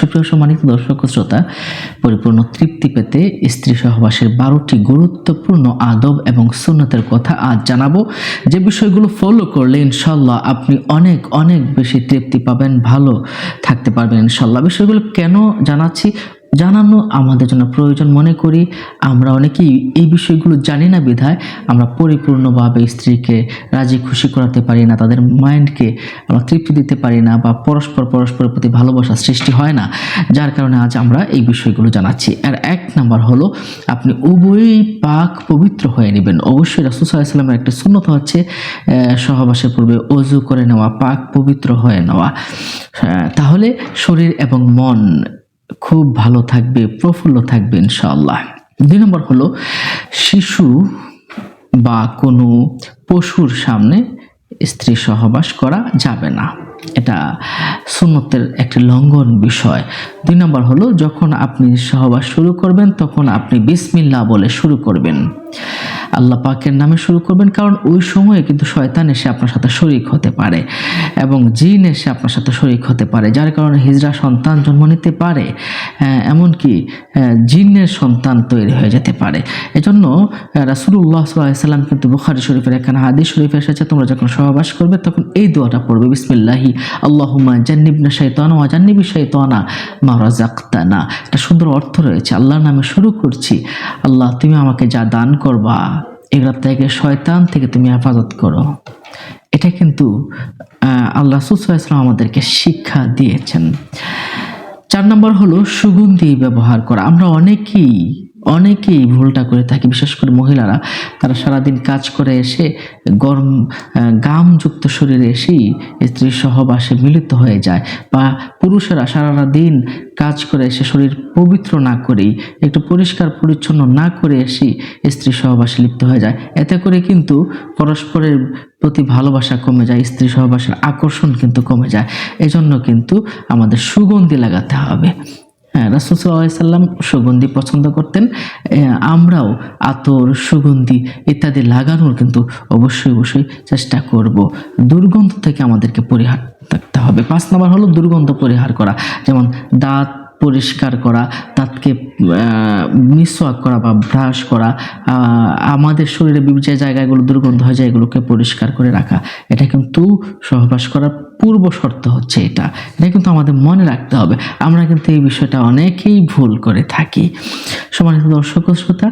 সুপ্রিয় সম্মানিত দর্শক শ্রোতা, পরিপূর্ণ তৃপ্তি পেতে স্ত্রী সহবাসের বারোটি গুরুত্বপূর্ণ আদব এবং সুন্নতের কথা আজ জানাব। যে বিষয়গুলো ফলো করলে ইনশাল্লাহ আপনি অনেক অনেক বেশি তৃপ্তি পাবেন, ভালো থাকতে পারবেন ইনশাল্লাহ বিষয়গুলো কেন জানাচ্ছি? জানানো আমাদের জন্য প্রয়োজন মনে করি। আমরা অনেকেই এই বিষয়গুলো জানি না বিধায় আমরা পরিপূর্ণভাবে স্ত্রীকে রাজি খুশি করাতে পারি না, তাদের মাইন্ডকে আমরা তৃপ্তি দিতে পারি না বা পরস্পর পরস্পরের প্রতি ভালোবাসা সৃষ্টি হয় না, যার কারণে আজ আমরা এই বিষয়গুলো জানাচ্ছি। আর এক নাম্বার হলো, আপনি উভয়ই পাক পবিত্র হয়ে নেবেন। অবশ্যই রাসুসাল্লামের একটা শূন্যত হচ্ছে সহবাসের পূর্বে অজু করে নেওয়া, পাক পবিত্র হয়ে নেওয়া। তাহলে শরীর এবং মন খুব ভালো থাকবে, প্রফুল্ল থাকবে ইনশাআল্লাহ। দুই নম্বর হলো, শিশু বা কোনো পশুর সামনে স্ত্রী সহবাস করা যাবে না। এটা সুন্নতের একটি লঙ্ঘন বিষয়। দুই নম্বর হলো, যখন আপনি সহবাস শুরু করবেন, তখন আপনি বিসমিল্লা বলে শুরু করবেন। আল্লাহ পাকের নামে শুরু করবেন, কারণ ওই সময়ে কিন্তু শয়তান এসে আপনার সাথে শরিক হতে পারে এবং জিন এসে আপনার সাথে শরিক হতে পারে, যার কারণে হিজড়া সন্তান জন্ম নিতে পারে এমনকি জিনের সন্তান তৈরি হয়ে যেতে পারে। এজন্য রাসুল্লাহ সাল্লাম কিন্তু বুখারি শরীফের এখানে হাদিস শরীফে এসেছে, তোমরা যখন সহবাস করবে তখন এই দোয়াটা পড়বে, বিসমিল্লাহি, আল্লাহুম্মা জান্নিবনা শাইতানা ওয়া জান্নিবি শাইতানা মা রাযাকতানা। একটা সুন্দর অর্থ রয়েছে, আল্লাহর নামে শুরু করছি, আল্লাহ তুমি আমাকে যা দান করবা এগুলোর থেকে শয়তান থেকে তুমি হেফাজত করো। এটা কিন্তু আল্লাহ সুসাইসলাম আমাদেরকে শিক্ষা দিয়েছেন। চার নম্বর হলো সুগন্ধি ব্যবহার করা। আমরা অনেকেই অনেকেই ভুলটা করে থাকি, বিশেষ করে মহিলারা। তারা সারাদিন কাজ করে এসে গরম গামযুক্ত শরীরে এসেই স্ত্রীর সহবাসে মিলিত হয়ে যায় বা পুরুষেরা সারাটা দিন কাজ করে এসে শরীর পবিত্র না করেই, একটু পরিষ্কার পরিচ্ছন্ন না করে এসেই স্ত্রী সহবাসে লিপ্ত হয়ে যায়। এতে করে কিন্তু পরস্পরের প্রতি ভালোবাসা কমে যায়, স্ত্রী সহবাসের আকর্ষণ কিন্তু কমে যায়। এজন্য কিন্তু আমাদের সুগন্ধি লাগাতে হবে। হ্যাঁ রাসুসাল্লাম সুগন্ধি পছন্দ করতেন। আমরাও আতর, সুগন্ধি ইত্যাদি লাগানোর কিন্তু অবশ্যই অবশ্যই চেষ্টা করব। দুর্গন্ধ থেকে আমাদেরকে পরিহার থাকতে হবে। পাঁচ নম্বর হলো দুর্গন্ধ পরিহার করা। যেমন দাঁত পরিষ্কার করা, দাঁতকে মিসওয়াক করা বা ব্রাশ করা আমাদের শরীরে যে জায়গাগুলো, দুর্গন্ধ হয়ে এগুলোকে পরিষ্কার করে রাখা, এটা কিন্তু সহবাস করার পূর্ব শর্ত হচ্ছে এটা। এটা কিন্তু আমাদের মনে রাখতে হবে। আমরা কিন্তু এই বিষয়টা অনেকেই ভুল করে থাকি। সম্মানিত দর্শক শ্রোতা,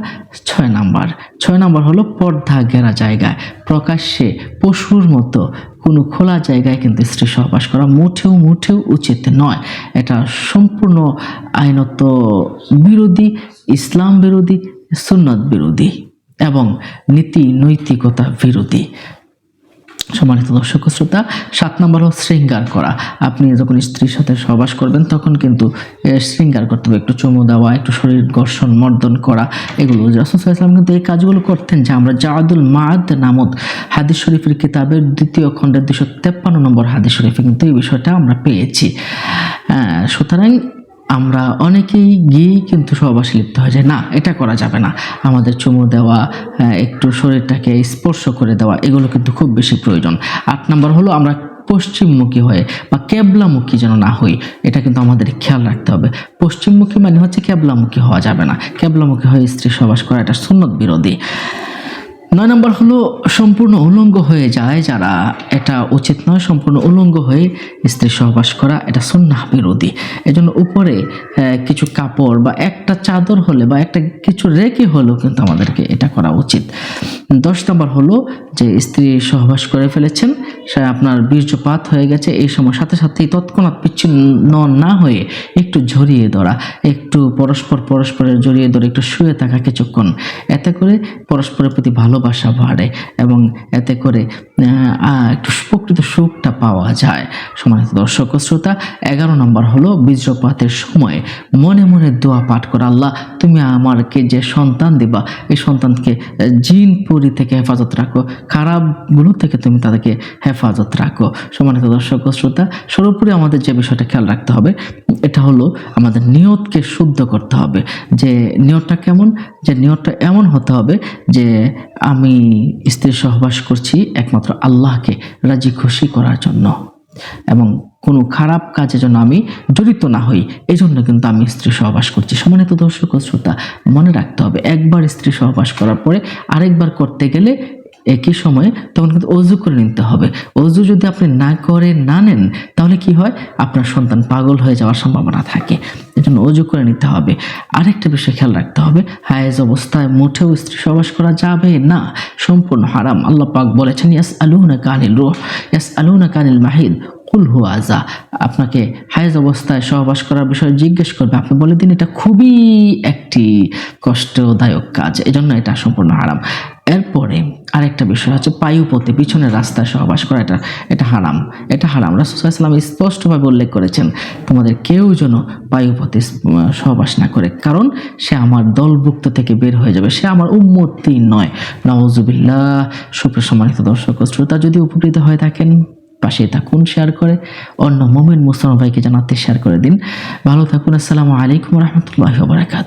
ছয় নাম্বার। ছয় নাম্বার হলো পর্দা ঘেরা জায়গায় প্রকাশ্যে পশুর মতো কোনো খোলা জায়গায় কিন্তু স্ত্রী সহবাস করা মোটেও মোটেও উচিত নয়। এটা সম্পূর্ণ আইনত বিরোধী ইসলাম বিরোধী, সুন্নত বিরোধী এবং নীতি নৈতিকতা বিরোধী। সম্মানিত দর্শক শ্রোতা, সাত নম্বর হল শৃঙ্গার করা। আপনি যখন স্ত্রীর সাথে সহবাস করবেন, তখন কিন্তু শৃঙ্গার করতে হবে। একটু চুমু দেওয়া, একটু শরীর ঘর্ষণ, মর্দন করা, এগুলো রাসুসাল্লাম কিন্তু এই কাজগুলো করতেন যে আমরা জাহাদুল মাদ নামক হাদিস শরীফের কিতাবের দ্বিতীয় খণ্ডের দুশো তেপ্পান্ন নম্বর হাদিস শরীফে কিন্তু এই বিষয়টা আমরা পেয়েছি। সুতরাং আমরা অনেকেই গিয়েই কিন্তু সহবাসে লিপ্ত হয়ে যায় না, এটা করা যাবে না। আমাদের চুমু দেওয়া একটু শরীরটাকে স্পর্শ করে দেওয়া, এগুলো কিন্তু খুব বেশি প্রয়োজন। আট নম্বর হলো আমরা পশ্চিমমুখী হয়ে বা কেবলামুখী যেন না হই, এটা কিন্তু আমাদের খেয়াল রাখতে হবে। পশ্চিমমুখী মানে হচ্ছে কেবলামুখী হওয়া যাবে না। কেবলামুখী হয়ে স্ত্রী সহবাস করা, এটা সুন্নত বিরোধী। নয় নম্বর হলো সম্পূর্ণ উলঙ্গ হয়ে যায় যারা। এটা উচিত নয় সম্পূর্ণ উলঙ্গ হয়ে স্ত্রী সহবাস করা। এটা সুন্নাহ বিরোধী। এজন্য উপরে কিছু কাপড় বা একটা চাদর হলে বা একটা কিছু রেখে হলেও কিন্তু আমাদেরকে এটা করা উচিত। দশ নম্বর হলো যে স্ত্রী সহবাস করে ফেলেছেন, সে আপনার বীর্যপাত হয়ে গেছে, এই সময় সাথে সাথেই তৎক্ষণাৎ বিচ্ছিন্ন না হয়ে একটু ঝরিয়ে ধরা, একটু পরস্পর পরস্পরের জড়িয়ে ধরে একটু শুয়ে থাকা কিছুক্ষণ। এতে করে পরস্পরের প্রতি ভালোবাসা বাড়ে এবং এতে করে একটু প্রকৃত সুখটা পাওয়া যায়। সমানিত দর্শক শ্রোতা, এগারো নম্বর হলো বীর্যপাতের সময়। মনে মনে দোয়া পাঠ করা, আল্লাহ, তুমি আমাকে যে সন্তান দিবা, এই সন্তানকে জিন পরি থেকে হেফাজত রাখো, খারাপগুলো থেকে তুমি তাদেরকে হেফাজত রাখো। সম্মানিত দর্শক শ্রোতা, সর্বোপরি আমাদের যে বিষয়টা খেয়াল রাখতে হবে, এটা হলো আমাদের নিয়তকে শুদ্ধ করতে হবে। যে নিয়তটা কেমন? যে নিয়তটা এমন হতে হবে যে আমি স্ত্রীর সহবাস করছি একমাত্র আল্লাহকে রাজি খুশি করার জন্য। এবং কোনো খারাপ কাজে যেন আমি জড়িত না হই এই জন্য কিন্তু আমি স্ত্রী সহবাস করছি। সমানিত দর্শক শ্রোতা, মনে রাখতে হবে, একবার স্ত্রী সহবাস করার পরে আরেকবার করতে গেলে একই সময়ে তখন কিন্তু অজু করে নিতে হবে। অজু যদি আপনি না করে, না নেন, তাহলে কি হয়? আপনার সন্তান পাগল হয়ে যাওয়ার সম্ভাবনা থাকে। এজন্য অজু করে নিতে হবে। আরেকটা বিষয় খেয়াল রাখতে হবে। হায়েজ অবস্থায় মোটেও স্ত্রী সহবাস করা যাবে না। সম্পূর্ণ হারাম। আল্লাহ পাক বলেছেন ইয়াস আলুনা কানিল রুহ ইয়াস আলুনা কানিল মাহিদ, কুল হু আজা আপনাকে হায়েজ অবস্থায় সহবাস করার বিষয়ে জিজ্ঞেস করবে। আপনি বলে দিন, এটা খুবই একটি কষ্টদায়ক কাজ। এজন্য এটা সম্পূর্ণ হারাম। এরপরে আরেকটা বিষয় হচ্ছে পায়ুপথে পিছনের রাস্তায় সহবাস করা, এটা এটা হারাম এটা হারাম। রাসুসাল্লাম স্পষ্টভাবে উল্লেখ করেছেন, তোমাদের কেউ যেন পায়ুপথে সহবাস না করে, কারণ সে আমার দলভুক্ত থেকে বের হয়ে যাবে, সে আমার উন্মতি নয়। নওয়াজুবিল্লাহ সুপ্রসম্মানিত দর্শক শ্রোতা, যদি উপকৃত হয়ে থাকেন পাশে থাকুন, শেয়ার করে, অন্য মোমেন মুসলমান ভাইকে জানাতে শেয়ার করে দিন। ভালো থাকুন, আসসালামু আলাইকুম রহমতুল্লাহ বারাকাত